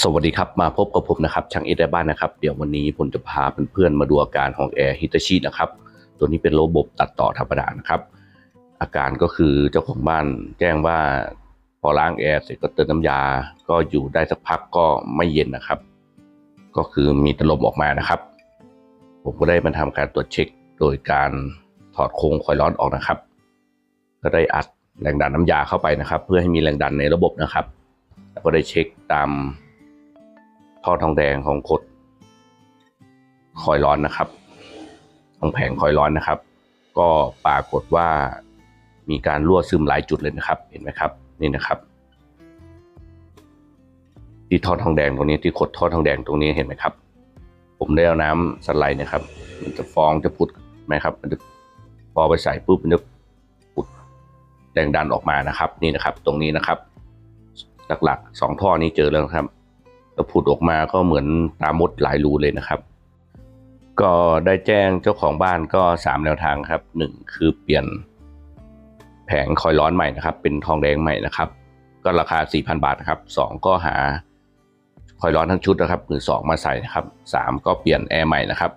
สวัสดีครับ มาพบกับผมนะครับช่างเอได้บ้านนะครับ เดี๋ยววันนี้ผมจะพาเพื่อนๆมาดูอาการของแอร์ฮิตาชินะครับ ตัวนี้เป็นระบบตัดต่อธรรมดานะครับ อาการก็คือเจ้าของบ้านแจ้งว่าพอล้างแอร์เสร็จก็เติมน้ำยา ก็อยู่ได้สักพักก็ไม่เย็นนะครับ ก็คือมีตลมออกมานะครับ ผมก็ได้มาทำการตรวจเช็คโดยการถอดโครงคอยล์ร้อนออกนะครับ ก็ได้อัดแรงดันน้ำยาเข้าไปนะครับ เพื่อให้มีแรงดันในระบบนะครับ แล้วก็ได้เช็คตาม ท่อทองแดงของกดคอยร้อนนะครับ ของแผงคอยร้อนนะครับ ก็ปรากฏว่ามีการรั่วซึมหลายจุดเลยนะครับ เห็นไหมครับ นี่นะครับ ที่ท่อทองแดงตรงนี้ที่ขดท่อทองแดงตรงนี้เห็นไหมครับ ผมได้เอาน้ำสไลด์นะครับ มันจะฟองจะพุดไหมครับ มันจะพอไปใส่ปุ๊บมันจะพุดแรงดันออกมานะครับ นี่นะครับ ตรงนี้นะครับ หลักๆสองท่อนี้เจอแล้วครับ แล้วพุดออกมาก็เหมือนตามดหลายรูเลยนะครับ ก็ได้แจ้งเจ้าของบ้านก็สามแนวทางครับหนึ่งคือเปลี่ยนแผงคอยล์ร้อนใหม่นะครับ เป็นทองแดงใหม่นะครับ ก็ราคา 4,000 บาทนะครับสองก็หาคอยล์ร้อนทั้งชุดนะครับมือสองมาใส่นะครับสามก็เปลี่ยนแอร์ใหม่นะครับ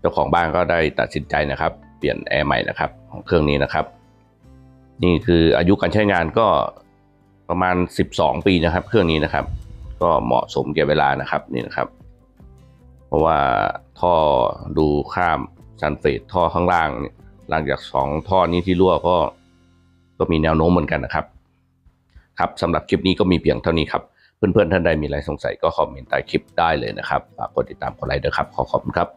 เจ้าของบ้านก็ได้ตัดสินใจนะครับ เปลี่ยนแอร์ใหม่นะครับ ของเครื่องนี้นะครับ นี่คืออายุการใช้งานก็ประมาณ 12 ปีนะครับ เครื่องนี้นะครับ ก็เหมาะสมแก่เวลานะครับนี่นะครับ เพราะว่าท่อดูข้ามซันเฟตท่อข้างล่างเนี่ยหลังจากสองท่อนี้ที่รั่วก็ก็มีแนวโน้มเหมือนกันนะครับ ครับสำหรับคลิปนี้ก็มีเพียงเท่านี้ครับ เพื่อนๆท่านใดมีอะไรสงสัยก็คอมเมนต์ใต้คลิปได้เลยนะครับฝากกดติดตามกดไลค์ด้วยครับ ขอขอบคุณครับ